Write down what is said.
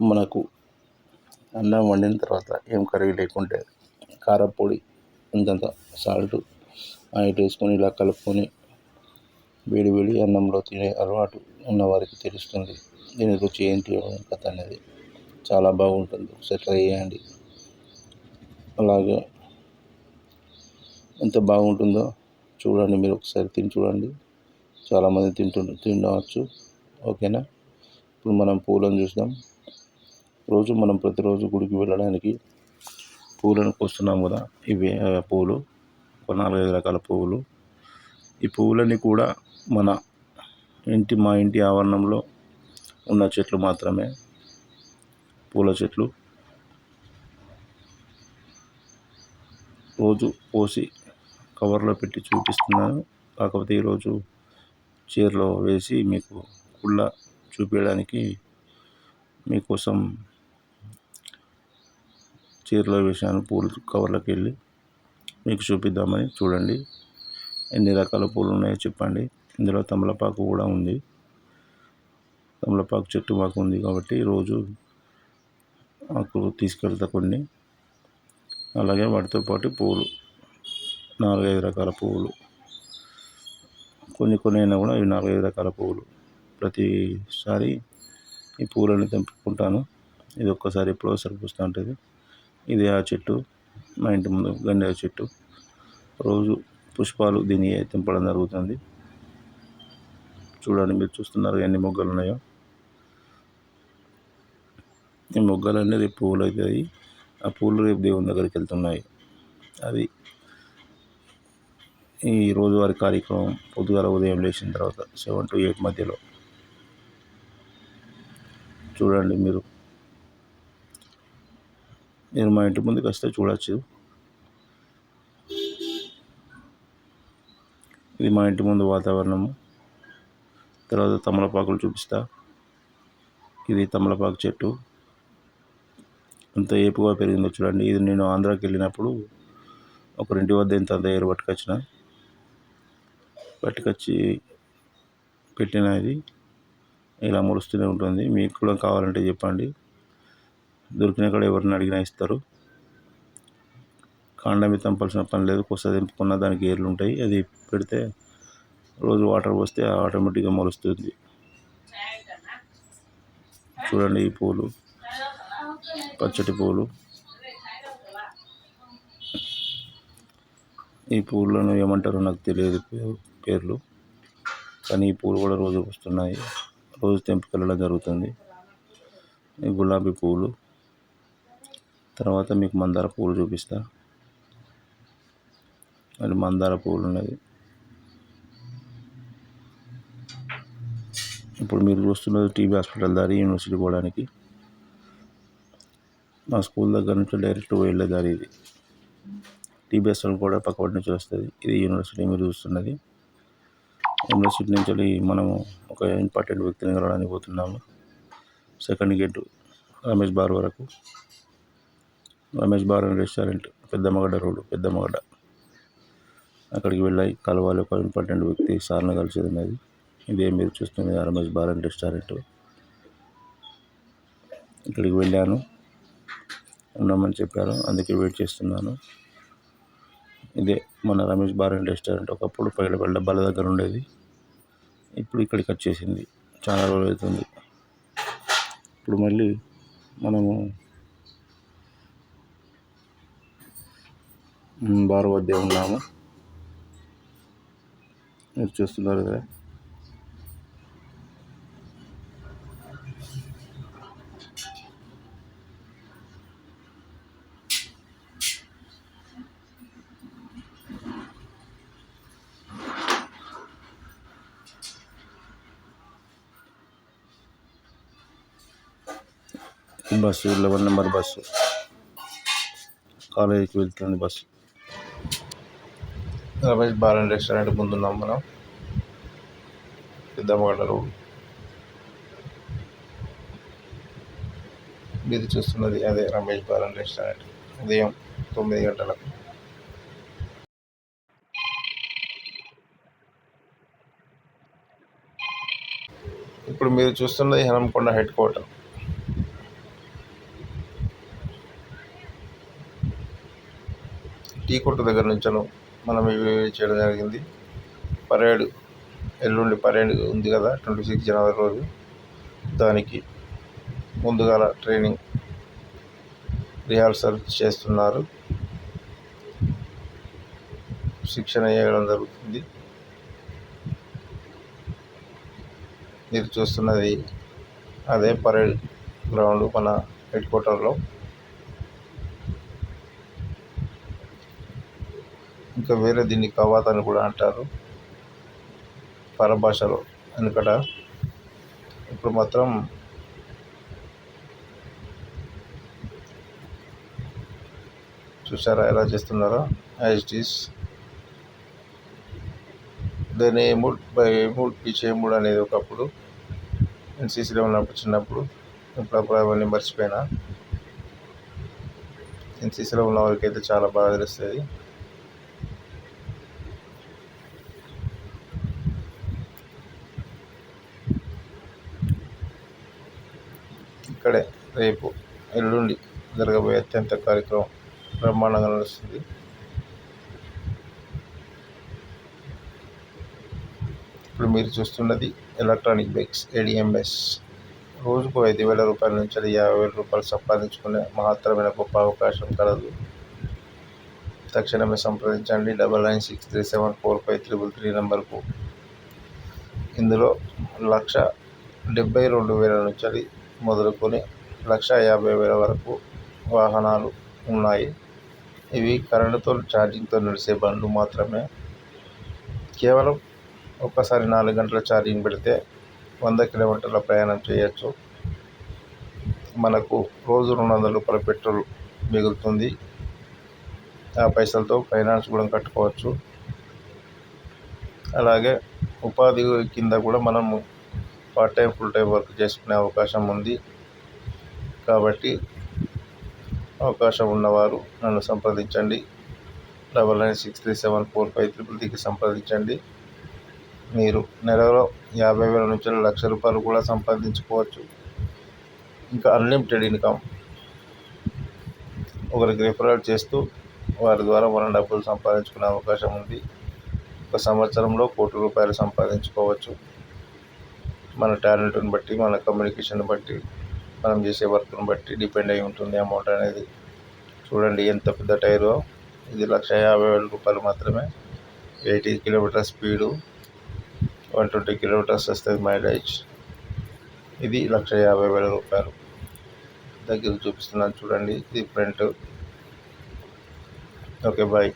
మనకు అన్నం వండిన తర్వాత ఏం కర్రీ లేకుంటే కారప్పొడి ఇంతంత సాల్ట్ ఆయిల్ వేసుకొని ఇలా కలుపుకొని వేడి వేడి అన్నంలో తినే అలవాటు ఉన్నవారికి తెలుస్తుంది. దీని రుచి ఏంటి కథ అనేది చాలా బాగుంటుంది. ఒకసారి ట్రై చేయండి. అలాగే ఎంత బాగుంటుందో చూడండి. మీరు ఒకసారి తిని చూడండి. చాలామంది తింటు తినవచ్చు. ఓకేనా? ఇప్పుడు మనం పూలను చూద్దాం. రోజు మనం ప్రతిరోజు గుడికి వెళ్ళడానికి పూలను కోస్తున్నాం కదా ఇవి పూలు. ఒక నాలుగైదు రకాల పువ్వులు ఈ పువ్వులన్నీ కూడా మన ఇంటి మా ఇంటి ఆవరణంలో ఉన్న చెట్లు మాత్రమే. పూల చెట్లు రోజు కోసి కవర్లో పెట్టి చూపిస్తున్నాను. కాకపోతే ఈరోజు చీరలో వేసి మీకు కుళ్ళ చూపించడానికి మీకోసం చీరలో వేశాను పూలు కవర్లోకి వెళ్ళి మీకు చూపిద్దామని చూడండి. ఎన్ని రకాల పూలు ఉన్నాయో చెప్పండి. ఇందులో తమలపాకు కూడా ఉంది. తమలపాకు చెట్టు మాకు ఉంది కాబట్టి రోజు మాకు తీసుకెళ్తా కొన్ని. అలాగే వాటితో పాటు పువ్వులు నాలుగైదు రకాల పువ్వులు కొన్ని కొన్ని అయినా కూడా ఇవి నాలుగైదు రకాల పువ్వులు ప్రతిసారి ఈ పూలను తెంపుకుంటాను. ఇది ఒక్కసారి ఎప్పుడో సరిపిస్తూ ఉంటుంది. ఇది ఆ చెట్టు మా ఇంటి ముందు గన్నేరు చెట్టు. రోజు పుష్పాలు దీన్ని తెంపడం జరుగుతుంది. చూడండి మీరు చూస్తున్నారు ఎన్ని మొగ్గలు ఉన్నాయో. ఈ మొగ్గలు అనేది పువ్వులు అవుతాయి. ఆ పూలు రేపు దేవుని దగ్గరికి వెళ్తున్నాయి. అది ఈ రోజువారి కార్యక్రమం పొద్దుగాల ఉదయం లేచిన తర్వాత సెవెన్ టు ఎయిట్ మధ్యలో. చూడండి మీరు. మీరు మా ఇంటి ముందుకు వస్తే చూడవచ్చు ఇది మా ఇంటి ముందు వాతావరణము. తర్వాత తమలపాకులు చూపిస్తా. ఇది తమలపాకు చెట్టు. అంత ఏపుగా పెరిగిందో చూడండి. ఇది నేను ఆంధ్రాకి వెళ్ళినప్పుడు ఒకరింటి వద్ద ఇంత దగ్గర పట్టుకొచ్చిన. పట్టుకొచ్చి పెట్టిన ఇది. ఇలా మొలుస్తూనే ఉంటుంది. మీకు కూడా కావాలంటే చెప్పండి. దొరికిన కాడ ఎవరిని అడిగినా ఇస్తారు. కాండమి తంపాల్సిన పని లేదు కొస తెంపుకున్న దానికి ఏర్లు ఉంటాయి. అది పెడితే రోజు వాటర్ పోస్తే ఆటోమేటిక్గా మొలుస్తుంది. చూడండి ఈ పూలు. పచ్చటి పూలు. ఈ పూలను ఏమంటారో నాకు తెలియదు పేర్లు. కానీ ఈ పూలు కూడా రోజు వస్తున్నాయి. రోజు తెంపుకెళ్ళడం జరుగుతుంది. ఈ గులాబీ పూలు. తర్వాత మీకు మందార పూలు చూపిస్తా. అది మందార పూలు ఉన్నది. ఇప్పుడు మీరు చూస్తున్నది టీబీ హాస్పిటల్ దారి యూనివర్సిటీ పోవడానికి. మా స్కూల్ దగ్గర నుంచి డైరెక్ట్ వెళ్ళే దారి ఇది. టీబీ హాస్పిటల్ కూడా పక్కపటి నుంచి వస్తుంది. ఇది యూనివర్సిటీ మీరు చూస్తున్నది. యూనివర్సిటీ నుంచి వెళ్ళి మనము ఒక ఇంపార్టెంట్ వ్యక్తిని కలవడానికి పోతున్నాము. సెకండ్ గేటు రమేష్ బార్ వరకు. Ramesh bar and restaurant Peddammagadda road Peddammagadda అక్కడికి వెళ్ళాయి కలవాలి. ఒక ఇంపార్టెంట్ వ్యక్తి సార్ని కలిసేది ఉన్నది. ఇదే మీరు చూస్తుంది రమేష్ బార్ అండ్ రెస్టారెంట్. ఇక్కడికి వెళ్ళాను. ఉన్నామని చెప్పారు. అందుకే వెయిట్ చేస్తున్నాను. ఇదే మన రమేష్ బార్ అండ్ రెస్టారెంట్. ఒకప్పుడు పైడపల్లి డబ్బాల దగ్గర ఉండేది. ఇప్పుడు ఇక్కడికి వచ్చేసింది. చాలా రోజులు అవుతుంది. ఇప్పుడు మళ్ళీ మనము బార్ వద్దే ఉన్నాము మీరు చూస్తున్నారు కదా. Bus eleven number bus. కాలేజీకి వెళ్తుంది bus. Ramesh bar and restaurant ముందున్నాం మనం. పెద్దమ్మగడ్డ రోడ్. మీరు చూస్తున్నది అదే రమేష్ బార్ అండ్ రెస్టారెంట్. ఉదయం తొమ్మిది గంటలకు ఇప్పుడు మీరు చూస్తున్నది హనంకొండ హెడ్ క్వార్టర్. టీ కొట్టు దగ్గర నుంచను మనం ఇవి చేయడం జరిగింది. పరేడ్ ఎల్లుండి పరేడ్ ఉంది కదా ట్వంటీ సిక్స్ జనవరి రోజు. దానికి ముందుగాల ట్రైనింగ్ రిహార్సల్ చేస్తున్నారు. శిక్షణ ఇవ్వడం జరుగుతుంది. మీరు చూస్తున్నది అదే పరేడ్ గ్రౌండ్ మన హెడ్ క్వార్టర్లో. ఇంకా వేరే దీన్ని కవాత్ అని కూడా అంటారు. పరభాషలో. ఎందుకట ఇప్పుడు మాత్రం చూసారా ఎలా చేస్తున్నారో? యాజ్ ఇట్ ఈస్ దాని మూడ్ బై ఎముడ్ పిచ్ మూడ్ అనేది ఒకప్పుడు. ఎన్సీసీలో ఉన్నప్పుడు చిన్నప్పుడు. ఇప్పుడు అప్పుడు అవన్నీ మర్చిపోయినా. ఎన్సీసీలో ఉన్న వాళ్ళకైతే చాలా బాగా తెలుస్తుంది. ఇక్కడే రేపు ఎల్లుండి జరగబోయే అత్యంత కార్యక్రమం బ్రహ్మాండంగా నడుస్తుంది. ఇప్పుడు మీరు చూస్తున్నది ఎలక్ట్రానిక్ బైక్స్ ఏడిఎంఎస్ రోజుకు ఐదు వేల రూపాయల నుంచి యాభై వేల రూపాయలు సంపాదించుకునే మహత్తరమైన గొప్ప అవకాశం కలదు. తక్షణమే సంప్రదించండి. Double nine six three seven four five triple three నెంబర్కు. ఇందులో లక్ష డెబ్బై రెండు వేల నుంచి మొదలుకొని లక్ష యాభై వేల వరకు వాహనాలు ఉన్నాయి. ఇవి కరెంటుతో ఛార్జింగ్తో నడిచే బండ్లు మాత్రమే. కేవలం ఒక్కసారి నాలుగు గంటల ఛార్జింగ్ పెడితే వంద కిలోమీటర్ల ప్రయాణం చేయొచ్చు. మనకు రోజు రెండు వందల రూపాయల పెట్రోల్ మిగులుతుంది. ఆ పైసలతో ఫైనాన్స్ కూడా కట్టుకోవచ్చు. అలాగే ఉపాధి కింద కూడా మనము part time full time work చేసుకునే అవకాశం ఉంది. కాబట్టి అవకాశం ఉన్నవారు నన్ను సంప్రదించండి. Double nine six three seven four five triple త్రీకి సంప్రదించండి. మీరు నెలలో యాభై వేల నుంచి లక్ష రూపాయలు కూడా సంపాదించుకోవచ్చు. ఇంకా అన్లిమిటెడ్ ఇన్కమ్ ఒకరికి రిఫరల్ చేస్తూ వారి ద్వారా మనం డబ్బులు సంపాదించుకునే అవకాశం ఉంది. ఒక సంవత్సరంలో కోటి రూపాయలు సంపాదించుకోవచ్చు. మన టాలెంట్ని బట్టి మన కమ్యూనికేషన్ బట్టి మనం చేసే వర్క్ని బట్టి డిపెండ్ అయి ఉంటుంది అమౌంట్ అనేది. చూడండి ఎంత పెద్ద టైరో. ఇది లక్ష యాభై వేల రూపాయలు మాత్రమే. Eighty kilometre speed. One twenty kilometres వస్తుంది మైలేజ్. ఇది లక్ష యాభై వేల రూపాయలు. దగ్గర చూపిస్తున్నాను చూడండి. ఇది ఫ్రంట్. Okay bye.